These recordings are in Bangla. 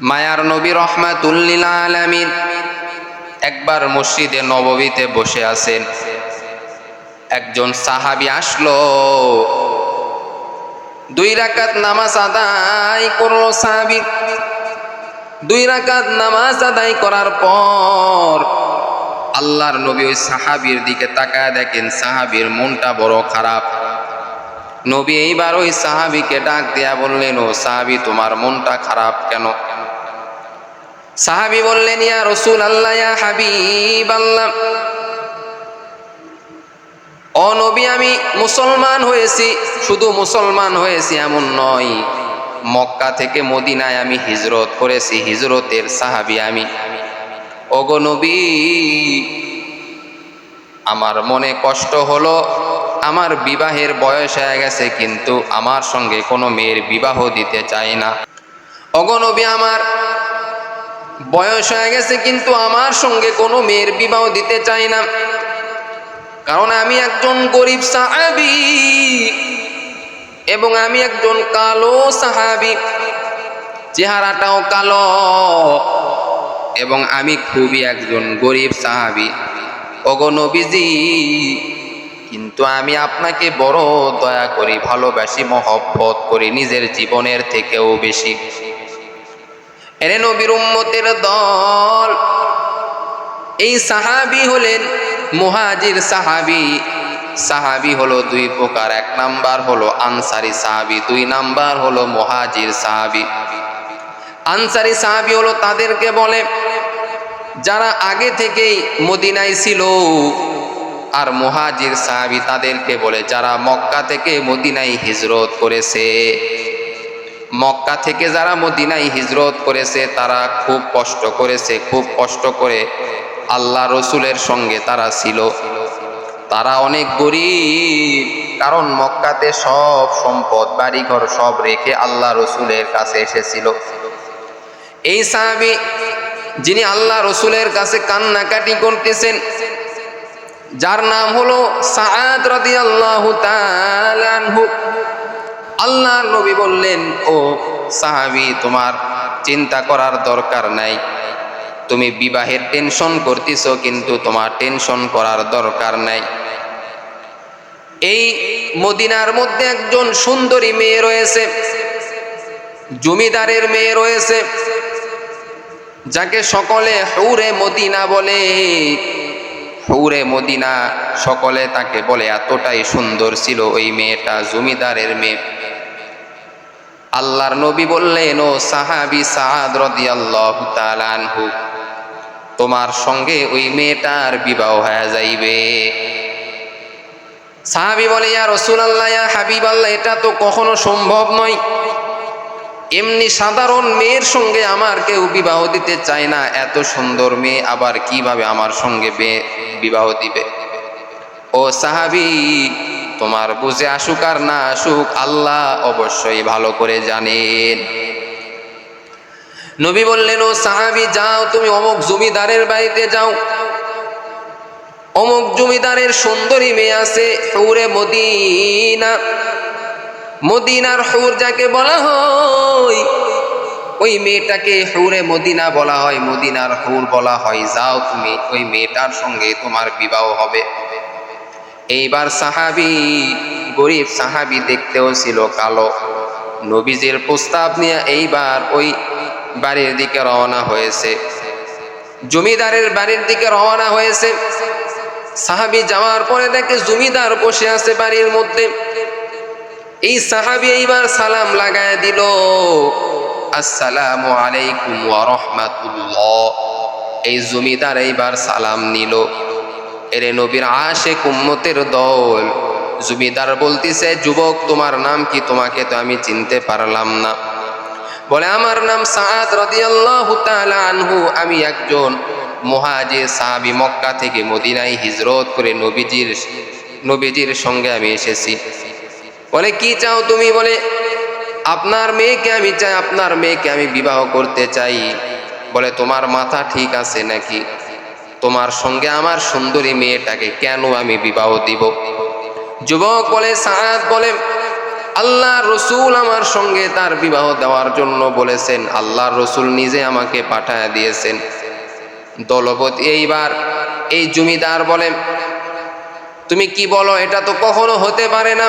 মায়ার নবী রহমাতুল্লিল আলামিন একবার মসজিদে নববীতে বসে আছেন। একজন সাহাবী আসলো। দুই রাকাত নামাজ আদায় করল সাহাবী। দুই রাকাত নামাজ আদায় করার পর আল্লাহর নবী ওই সাহাবীর দিকে তাকায় দেখেন সাহাবীর মনটা বড় খারাপ। নবী এইবার ওই সাহাবীকে ডাক দেয়া বললেন, ও সাহাবী, তোমার মনটা খারাপ কেন? সাহাবী বললেন, ইয়া রসুল আল্লাহ হাবিব আল্লাহ ও নবী, আমি মুসলমান হয়েছি, শুধু মুসলমান হয়েছি এমন নয়। মক্কা থেকে মদিনায় আমি হিজরত করেছি, হিজরতের সাহাবি আমি। ওগো নবী, আমার মনে কষ্ট হলো, আমার বিবাহের বয়স হয়ে গেছে, কিন্তু আমার সঙ্গে কোনো মেয়ের বিবাহ দিতে চাই না। অগনবী আমার বয়স হয়ে গেছে, কিন্তু আমার সঙ্গে কোনো মেয়ের বিবাহ দিতে চাই না। কারণ আমি একজন গরিব সাহাবি এবং আমি একজন কালো সাহাবি। চেহারাটাও কালো এবং আমি খুবই একজন গরিব সাহাবি। ওগো নবীজি, কিন্তু আমি আপনাকে বড় দয়া করি, ভালোবাসি, মহব্বত করি, নিজের জীবনের থেকেও বেশি। এরে নবীর উম্মতের দল। এই সাহাবি হলেন মুহাজির সাহাবি। সাহাবি হলো দুই প্রকার, এক নাম্বার হলো আনসারি সাহাবি, দুই নাম্বার হলো মুহাজির সাহাবি। আনসারি সাহাবি হলো তাদেরকে বলে, যারা আগে থেকেই মদিনায় ছিল, আর মুহাজির সাহাবি তাদেরকে বলে, যারা মক্কা থেকে মদিনায় হিজরত করেছে। মক্কা থেকে যারা মদিনায় হিজরত করেছে, তারা খুব কষ্ট করেছে, খুব কষ্ট করে আল্লাহ রসুলের সঙ্গে তারা ছিল। তারা অনেক গরিব, কারণ মক্কাতে সব সম্পদ, বাড়িঘর সব রেখে আল্লাহ রসুলের কাছে এসেছিল। এই সাহাবি, যিনি আল্লাহ রসুলের কাছে কান্নাকাটি করতেছেন, যার নাম হলো সাদ রাদি আল্লাহ আল্লাহর নবী বললেন, ও সাহাবি, তোমার চিন্তা করার দরকার নাই। তুমি বিবাহের টেনশন করতেছ, কিন্তু তোমার টেনশন করার দরকার নাই। এই মদিনার মধ্যে একজন সুন্দরী মেয়ে রয়েছে, জমিদারের মেয়ে রয়েছে, যাকে সকলে হৌরে মদিনা বলে। হৌরে মদিনা সকলে তাকে বলে, এতটাই সুন্দর ছিল ওই মেয়েটা, জমিদারের মেয়ে। আল্লাহর নবী বললেন, ও সাহাবি সাদ রদিয়াল্লাহু তাআলা আনহু, তোমার সঙ্গে ওই মেয়েটার বিবাহ হয়ে যাইবে। সাহাবি বলে, ইয়া রসুলাল্লাহ, ইয়া হাবিব আল্লাহ এটা তো কখনো সম্ভব নয়। এমনি সাধারণ মেয়ের সঙ্গে আমার কেউ বিবাহ দিতে চায় না। এত সুন্দর মেয়ে আবার কীভাবে আমার সঙ্গে বিবাহ দিবে? ও সাহাবি তোমার বুঝে আসুক আর না আসুক, আল্লাহ অবশ্যই ভালো করে জানেন। নবী বললেন, ও সাহাবি, যাও, তুমি অমুক জমিদারের বাড়িতে যাও। অমুক জমিদারের সুন্দরী মেয়ে আছে, হৌরে মদিনা। মদিনার হৌর যাকে বলা হয়, ওই মেয়েটাকে হৌরে মদিনা বলা হয়, মদিনার হৌর বলা হয়। যাও তুমি, ওই মেয়েটার সঙ্গে তোমার বিবাহ হবে। এইবার সাহাবি, গরিব সাহাবি দেখতেও ছিল কালো। নবীজির প্রস্তাব নিয়ে এইবার ওই বাড়ির দিকে রওনা হয়েছে। জমিদারের বাড়ির দিকে রওনা হয়েছে। সাহাবি যাওয়ার পরে দেখে জমিদার বসে আছে বাড়ির মধ্যে। এই সাহাবি এইবার সালাম লাগায় দিল, আসসালামু আলাইকুম ওয়া রাহমাতুল্লাহ। এই জমিদার এইবার সালাম নিল। এরে নবীর আশে কুম্মতের দল। জমিদার বলতিছে, যুবক, তোমার নাম কি? তোমাকে তো আমি চিনতে পারলাম না। বলে, আমার নাম সাদ রদিয়াল্লাহু তাআলা আনহু। আমি একজন মুহাজির সাহাবী মক্কা থেকে মদিনায় হিজরত করে নবীজির নবীজির সঙ্গে আমি এসেছি। বলে, কি চাও তুমি? বলে, আপনার মেয়েকে আমি চাই, আপনার মেয়েকে আমি বিবাহ করতে চাই। বলে, তোমার মাথা ঠিক আছে নাকি? তোমার সঙ্গে আমার সুন্দরী মেয়েটাকে কেন আমি বিবাহ দিব? যুবক বলে সাদ বলে আল্লাহ রসুল আমার সঙ্গে তার বিবাহ দেওয়ার জন্য বলেছেন আল্লাহ রসুল নিজে আমাকে পাঠায় দিয়েছেন। দলপতি এইবার এই জমিদার বলেন তুমি কি বলো, এটা তো কখনো হতে পারে না।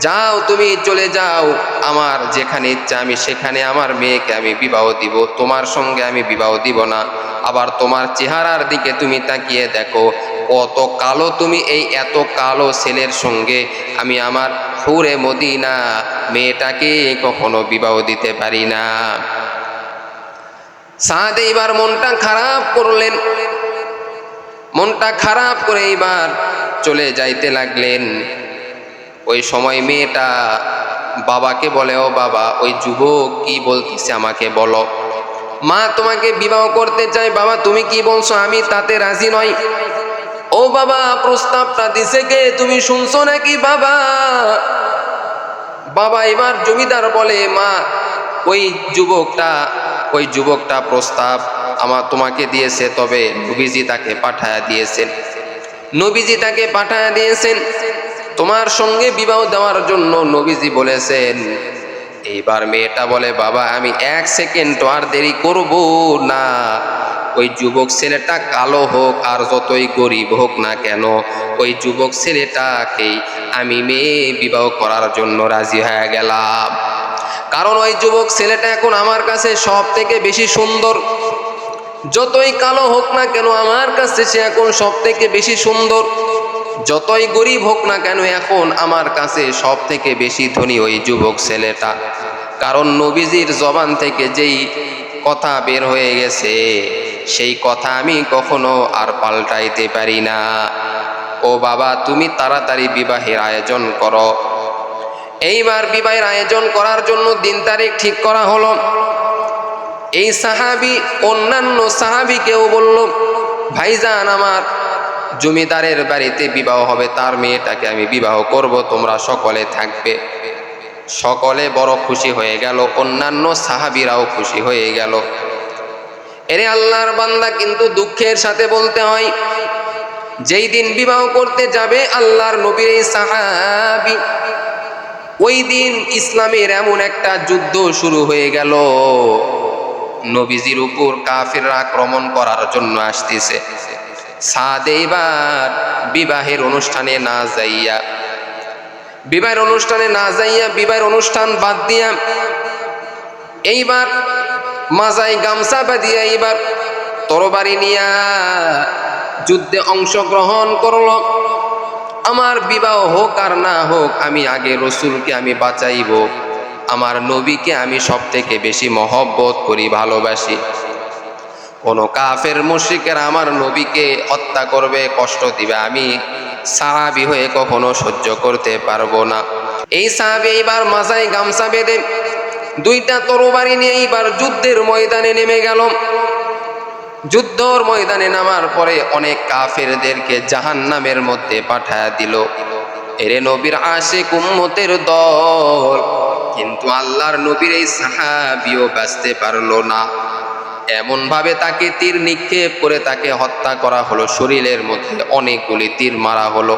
যাও তুমি, চলে যাও। আমার যেখানে ইচ্ছা, আমি সেখানে আমার মেয়েকে আমি বিবাহ দিব। তোমার সঙ্গে আমি বিবাহ দিব না। আবার তোমার চেহারার দিকে তুমি তাকিয়ে দেখো, কত কালো তুমি এই এত কালো ছেলের সঙ্গে। আমি আমার হুরে মদিনা, মেয়েটাকে কখনো বিবাহ দিতে পারি না। সাদ এইবার মনটা খারাপ করলেন। মনটা খারাপ করে এইবার চলে যাইতে লাগলেন। ওই সময় মেয়েটা বাবাকে বলে, ও বাবা, ওই যুবক কি বলতেছে আমাকে বলো। মা, তোমাকে বিবাহ করতে চাই, বাবা, তুমি কি বলছো? আমি তাতে রাজি নই। ও বাবা, প্রস্তাবটা দিছে কে? তুমি শুনছো নাকি, বাবা? বাবা এবার জমিদার বলে, মা, ওই যুবকটা ওই যুবকটা প্রস্তাব আমার তোমাকে দিয়েছে, তবে নবীজি তাকে পাঠায়া দিয়েছেন। নবীজি তাকে পাঠায়া দিয়েছেন। তোমার সঙ্গে বিবাহ দেওয়ার জন্য নবীজি বলেছেন, এইবার মেয়েটা বলে, বাবা, আমি এক সেকেন্ড আর দেরি করব না। ওই যুবক ছেলেটা কালো হোক আর যতই গরিব হোক না কেন, ওই যুবক ছেলেটাকেই আমি মেয়ে বিবাহ করার জন্য রাজি হয়ে গেলাম। কারণ ওই যুবক ছেলেটা এখন আমার কাছে সব থেকে বেশি সুন্দর। যতই কালো হোক না কেন, আমার কাছে সে এখন সব থেকে বেশি সুন্দর। যতই গরিব হোক না কেন এখন আমার কাছে সব থেকে বেশি ধনী ওই যুবক ছেলেটা। কারণ নবীজির জবান থেকে যেই কথা বের হয়ে গেছে, সেই কথা আমি কখনো আর পাল্টাইতে পারি না। ও বাবা, তুমি তাড়াতাড়ি বিবাহের আয়োজন করো। এইবার বিবাহের আয়োজন করার জন্য দিন তারিখ ঠিক করা হলো। এই সাহাবি, অন্যান্য সাহাবিকেও বলল, ভাইজান, আমার জমিদারের বাড়িতে বিবাহ হবে, তার মেয়েটাকে আমি বিবাহ করব, তোমরা সকলে থাকবে। সকলে বড় খুশি হয়ে গেল, অন্যান্য সাহাবিরাও খুশি হয়ে গেল। এরে আল্লাহর বান্দা, কিন্তু দুঃখের সাথে বলতে হয়, যেই দিন বিবাহ করতে যাবে আল্লাহর নবীর এই সাহাবি, ওই দিন ইসলামের এমন একটা যুদ্ধ শুরু হয়ে গেল। নবীজির উপর কাফিররা আক্রমণ করার জন্য আসতেছে। সাদ বিবাহের অনুষ্ঠানে না যাইয়া। বিবাহের অনুষ্ঠানে না যাইয়া বিবাহের অনুষ্ঠান বাদ দিয়া এইবার মাজায় গামছা বাঁধিয়া এইবার তরবারি নিয়া যুদ্ধে অংশগ্রহণ করল। আমার বিবাহ হোক আর না হোক, আমি আগে রসুলকে আমি বাঁচাইব। আমার নবীকে আমি সব থেকে বেশি মহব্বত করি, ভালোবাসি। কোনো কাফের মুশিকের আমার নবীকে হত্যা করবে, কষ্ট দিবে, আমি সাহাবি হয়ে কখনো সহ্য করতে পারব না। এই সাহাবি এইবার মাজায় গামছা বেঁধে দুইটা তরবারি নিয়ে এইবার যুদ্ধের ময়দানে নেমে গেল। যুদ্ধর ময়দানে নামার পরে অনেক কাফেরদেরকে জাহান নামের মধ্যে পাঠায় দিল। এরে নবীর আশে কুম্মতের দল, কিন্তু আল্লাহর নবীর এই সাহাবিও বাঁচতে পারল না। এমন ভাবে তাকে তীর নিক্ষেপ করে তাকে হত্যা করা হলো। শরীরের মধ্যে অনেকগুলি তীর মারা হলো।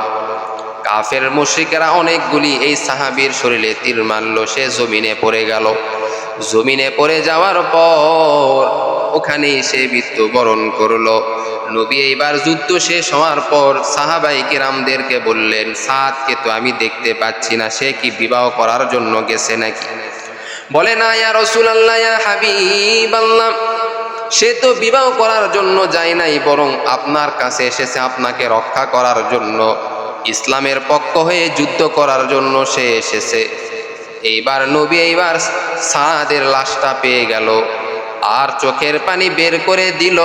কাফের মুশরিকেরা অনেকগুলি এই সাহাবীর শরীরে তীর মারল। সে জমিনে পড়ে গেল। জমিনে পড়ে যাওয়ার পর ওখানেই সে মৃত্যুবরণ করল। নবী এইবার যুদ্ধ শেষ হওয়ার পর সাহাবাই কিরামদেরকে বললেন, সাদকে তো আমি দেখতে পাচ্ছি না, সে কি বিবাহ করার জন্য গেছে নাকি? বলে, না, ইয়া রসুল আল্লাহ হাবিব আল্লাহ সে তো বিবাহ করার জন্য যায় নাই, বরং আপনার কাছে এসেছে আপনাকে রক্ষা করার জন্য। ইসলামের পক্ষ হয়ে যুদ্ধ করার জন্য সে এসেছে। এইবার নবী এইবার সাদের লাশটা পেয়ে গেল। আর চোখের পানি বের করে দিল।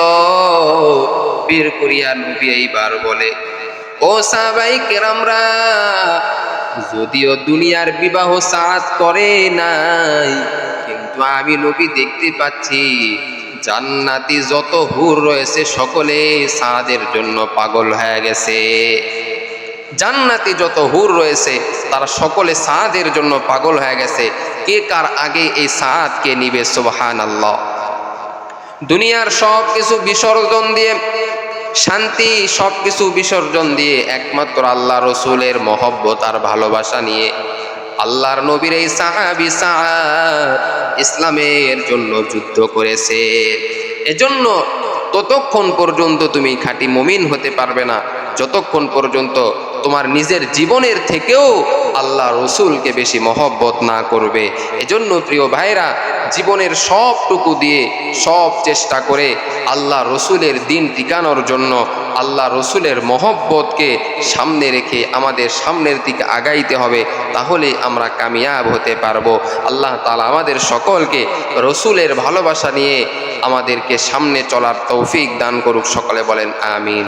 বের করিয়া নবী এইবার বলে, ও সাহাবাই কেরামরা, যদিও দুনিয়ার বিবাহ সাজ করে নাই, কিন্তু আমি নবী দেখতে পাচ্ছি জান্নাতি যত হুর রয়েছে, সকলে সাদের জন্য পাগল হয়ে গেছে। জান্নাতি যত হুর রয়েছে, তারা সকলে সাদের জন্য পাগল হয়ে গেছে। কে কার আগে এই সাদকে নিবে? সুবহান আল্লাহ দুনিয়ার সব কিছু বিসর্জন দিয়ে, শান্তি সব কিছু বিসর্জন দিয়ে একমাত্র আল্লাহ রসুলের মহব্বত আর ভালোবাসা নিয়ে আল্লাহর নবীর এই সাহাবি সাহাব ইসলামের জন্য যুদ্ধ করেছে। এজন্য ততক্ষণ পর্যন্ত তুমি খাঁটি মমিন হতে পারবে না। যতক্ষণ পর্যন্ত তোমার নিজের জীবনের থেকেও আল্লাহ রসুলকে বেশি মহব্বত না করবে। এজন্য প্রিয় ভাইরা জীবনের সবটুকু দিয়ে সব চেষ্টা করে আল্লাহ রসুলের দিন টিকানোর জন্য আল্লাহ রসুলের মহব্বতকে সামনে রেখে আমাদের সামনের দিকে আগাইতে হবে তাহলে আমরা কামিয়াব হতে পারব। আল্লাহ তালা আমাদের সকলকে রসুলের ভালোবাসা নিয়ে আমাদেরকে সামনে চলার তৌফিক দান করুক, সকলে বলেন আমিন।